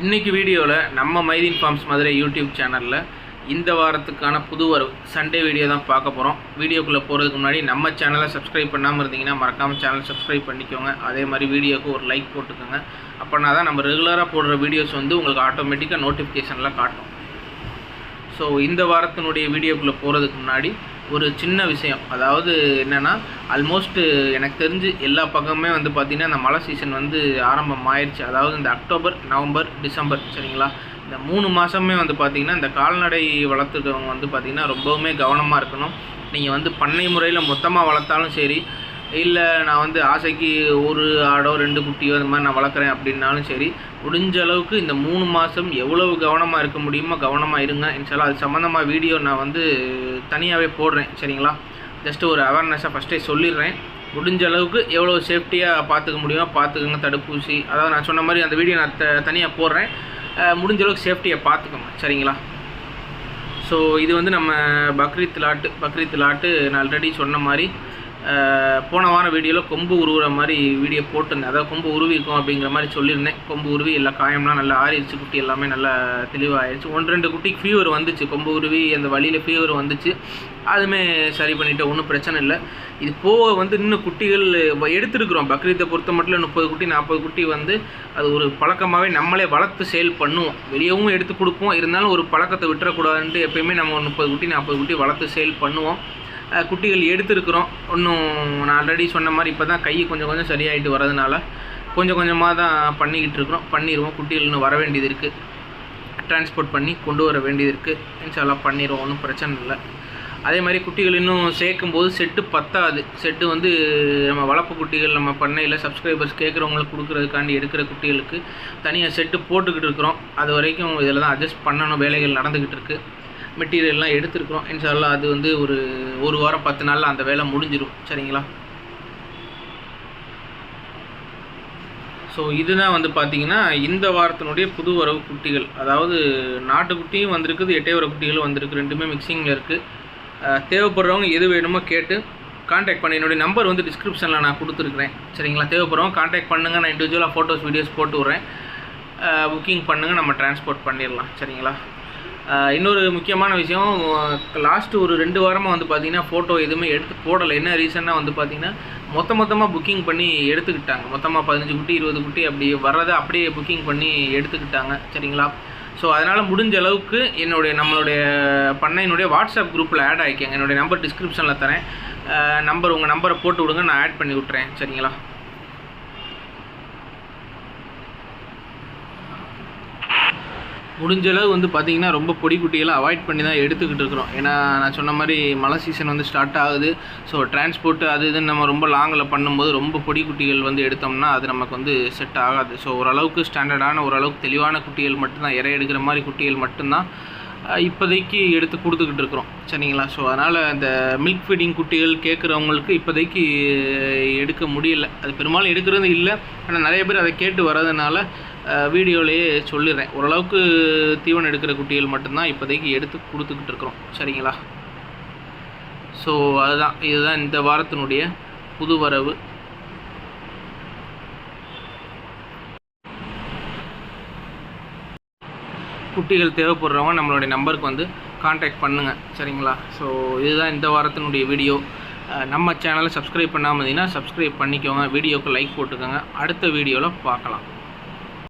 இன்றைக்கி வீடியோவில் நம்ம மைதீன் ஃபார்ம்ஸ் மதுரை யூடியூப் சேனலில் இந்த வாரத்துக்கான புது வரவு சண்டே வீடியோ தான் பார்க்க போகிறோம் வீடியோக்குள்ளே போகிறதுக்கு முன்னாடி நம்ம சேனலை சப்ஸ்கிரைப் பண்ணாமல் இருந்தீங்கன்னா மறக்காமல் சேனல் சப்ஸ்கிரைப் பண்ணிக்கோங்க. அதே மாதிரி வீடியோக்கு ஒரு லைக் போட்டுக்கோங்க. அப்படின்னா தான் நம்ம ரெகுலராக போடுற வீடியோஸ் வந்து உங்களுக்கு ஆட்டோமேட்டிக்காக நோட்டிஃபிகேஷனில் காட்டும். ஸோ இந்த வாரத்தினுடைய வீடியோக்குள்ளே போகிறதுக்கு முன்னாடி ஒரு சின்ன விஷயம். அதாவது என்னென்னா ஆல்மோஸ்ட்டு எனக்கு தெரிஞ்சு எல்லா பக்கமே வந்து பார்த்திங்கன்னா இந்த மழை சீசன் வந்து ஆரம்பம் ஆயிடுச்சு அதாவது இந்த அக்டோபர் நவம்பர் டிசம்பர் சரிங்களா? இந்த மூணு மாதமே வந்து பார்த்திங்கன்னா இந்த கால்நடை வளர்த்துறவங்க வந்து பார்த்திங்கன்னா ரொம்பவுமே கவனமாக இருக்கணும். நீங்கள் வந்து பண்ணை முறையில் மொத்தமாக வளர்த்தாலும் சரி இல்லை நான் வந்து ஆசைக்கு ஒரு ஆடோ ரெண்டு குட்டியோ இந்த மாதிரி நான் வளர்க்குறேன் அப்படின்னாலும் சரி முடிஞ்ச அளவுக்கு இந்த மூணு மாதம் எவ்வளவு கவனமாக இருக்க முடியுமோ கவனமாக இருங்க. இன்ஷால்லா அது சம்மந்தமாக வீடியோ நான் வந்து தனியாகவே போடுறேன். சரிங்களா? ஜஸ்ட் ஒரு அவேர்னஸாக ஃபஸ்ட்டே சொல்லிடுறேன். முடிஞ்ச அளவுக்கு எவ்வளோ சேஃப்டியாக பார்த்துக்க முடியுமோ பார்த்துக்கோங்க தடுப்பூசி. அதாவது நான் சொன்ன மாதிரி அந்த வீடியோ நான் த தனியாக போடுறேன். முடிஞ்ச அளவுக்கு சேஃப்டியாக பார்த்துக்கோங்க சரிங்களா? ஸோ இது வந்து நம்ம பக்ரீத் லாட்டு பக்ரீத் லாட்டு நான் ஆல்ரெடி சொன்ன மாதிரி போன வாரம் வீடியோவில் கொம்பு உருவுற மாதிரி வீடியோ போட்டிருந்தேன். அதாவது கொம்பு உருவிக்கும் அப்படிங்கிற மாதிரி சொல்லியிருந்தேன். கொம்பு உருவி எல்லா காயம்லாம் நல்லா ஆறிடுச்சு குட்டி எல்லாமே நல்லா தெளிவாகிடுச்சு ஒன்று ரெண்டு குட்டிக்கு ஃபீவர் வந்துச்சு. கொம்பு உருவி அந்த வழியில் ஃபீவர் வந்துச்சு. அதுவுமே சரி பண்ணிட்டு ஒன்றும் பிரச்சனை இல்லை. இது போக வந்து இன்னும் குட்டிகள் எடுத்துருக்குறோம். பக்ரீத்தை பொறுத்த மட்டும் முப்பது குட்டி நாற்பது குட்டி வந்து அது ஒரு பழக்கமாகவே நம்மளே வளர்த்து சேல் பண்ணுவோம். வெளியவும் எடுத்து கொடுப்போம். இருந்தாலும் ஒரு பழக்கத்தை விட்டுறக்கூடாதுன்ட்டு எப்பயுமே நம்ம ஒரு முப்பது குட்டி நாற்பது குட்டி வளர்த்து சேல் பண்ணுவோம். குட்டிகள் எடுத்திருக்கிறோம். இன்னும் நான் ஆல்ரெடி சொன்ன மாதிரி இப்போ தான் கை கொஞ்சம் கொஞ்சம் சரியாயிட்டு வரதுனால கொஞ்சம் கொஞ்சமாக தான் பண்ணிக்கிட்டு இருக்கிறோம். பண்ணிடுவோம் குட்டிகள் இன்னும் வர வேண்டியது இருக்குது டிரான்ஸ்போர்ட் பண்ணி கொண்டு வர வேண்டியது இருக்குது இன்ஷால்லாம் பண்ணிடுவோம் ஒன்றும் பிரச்சனை இல்லை. அதே மாதிரி குட்டிகள் இன்னும் சேர்க்கும் போது செட்டு பத்தாது. செட்டு வந்து நம்ம வளர்ப்பு குட்டிகள் நம்ம பண்ணையில் சப்ஸ்கிரைபர்ஸ் கேட்குறவங்களுக்கு கொடுக்குறதுக்காண்டி எடுக்கிற குட்டிகளுக்கு தனியாக செட்டு போட்டுக்கிட்டு இருக்கிறோம். அது வரைக்கும் இதில் தான் அட்ஜஸ்ட் பண்ணணும். வேலைகள் நடந்துக்கிட்டு இருக்குது மெட்டீரியல்லாம் எடுத்துருக்குறோம். இன்ஷால்லாம் அது வந்து ஒரு ஒரு வாரம் பத்து நாளில் அந்த வேலை முடிஞ்சிடும் சரிங்களா? ஸோ இதுதான் வந்து பார்த்தீங்கன்னா இந்த வாரத்தினுடைய புது வரவு குட்டிகள். அதாவது நாட்டுக்குட்டியும் வந்திருக்குது எட்டைவர குட்டிகளும் வந்திருக்கு. ரெண்டுமே மிக்சிங்கில் இருக்குது தேவைப்படுறவங்க எது வேணுமோ கேட்டு காண்டாக்ட் பண்ணி. என்னுடைய நம்பர் வந்து டிஸ்கிரிப்ஷனில் நான் கொடுத்துருக்குறேன். சரிங்களா? தேவைப்படுறவங்க காண்டாக்ட் பண்ணுங்கள் நான் இண்டிவிஜுவலாக ஃபோட்டோஸ் வீடியோஸ் போட்டு விட்றேன். புக்கிங் பண்ணுங்கள் நம்ம டிரான்ஸ்போர்ட் பண்ணிடலாம். சரிங்களா? இன்னொரு முக்கியமான விஷயம் லாஸ்ட்டு ஒரு ரெண்டு வாரமாக வந்து பார்த்தீங்கன்னா ஃபோட்டோ எதுவுமே எடுத்து போடலை. என்ன ரீசன்னா வந்து பார்த்தீங்கன்னா மொத்த மொத்தமாக புக்கிங் பண்ணி எடுத்துக்கிட்டாங்க. மொத்தமாக பதினஞ்சு குட்டி இருபது குட்டி அப்படி வர்றதை அப்படியே புக்கிங் பண்ணி எடுத்துக்கிட்டாங்க. சரிங்களா? ஸோ அதனால் முடிஞ்ச அளவுக்கு என்னுடைய நம்மளுடைய பண்ணையினுடைய வாட்ஸ்அப் குரூப்பில் ஆட் ஆகிக்கங்க என்னுடைய நம்பர் டிஸ்கிரிப்ஷனில் தரேன். நம்பர் உங்கள் நம்பரை போட்டு விடுங்க. நான் ஆட் பண்ணி விட்றேன் சரிங்களா? முடிஞ்சளவு வந்து பார்த்தீங்கன்னா ரொம்ப பொடி குட்டிகளை அவாய்ட் பண்ணி தான் எடுத்துக்கிட்டு இருக்கிறோம். ஏன்னா நான் சொன்ன மாதிரி மழை சீசன் வந்து ஸ்டார்ட் ஆகுது. ஸோ டிரான்ஸ்போர்ட் அது இதுன்னு நம்ம ரொம்ப லாங்கில் பண்ணும்போது ரொம்ப பொடி குட்டிகள் வந்து எடுத்தோம்னா அது நமக்கு வந்து செட் ஆகாது. ஸோ ஓரளவுக்கு ஸ்டாண்டர்டான ஓரளவுக்கு தெளிவான குட்டிகள் மட்டும்தான் இறை எடுக்கிற மாதிரி குட்டிகள் மட்டும்தான் இப்போதைக்கு எடுத்து கொடுத்துக்கிட்டு இருக்கிறோம். சரிங்களா? ஸோ அதனால் இந்த மில்க் ஃபீடிங் குட்டிகள் கேட்குறவங்களுக்கு இப்போதைக்கு எடுக்க முடியல. அது பெரும்பாலும் எடுக்கிறது இல்லை. ஆனால் நிறைய பேர் அதை கேட்டு வர்றதுனால வீடியோலேயே சொல்லிடுறேன். ஓரளவுக்கு தீவனம் எடுக்கிற குட்டிகள் மட்டும்தான் இப்போதைக்கு எடுத்து கொடுத்துக்கிட்டு இருக்கிறோம். சரிங்களா? ஸோ அதுதான். இதுதான் இந்த வாரத்தினுடைய புது வரவு. குட்டிகள் தேவைப்படுறவங்க நம்மளுடைய நம்பருக்கு வந்து காண்டாக்ட் பண்ணுங்கள் சரிங்களா? ஸோ இதுதான் இந்த வாரத்தினுடைய வீடியோ. நம்ம சேனலை சப்ஸ்கிரைப் பண்ணாமல் இருந்தீங்கன்னா சப்ஸ்கிரைப் பண்ணிக்கோங்க. வீடியோவுக்கு லைக் போட்டுக்கோங்க. அடுத்த வீடியோவில் பார்க்கலாம்.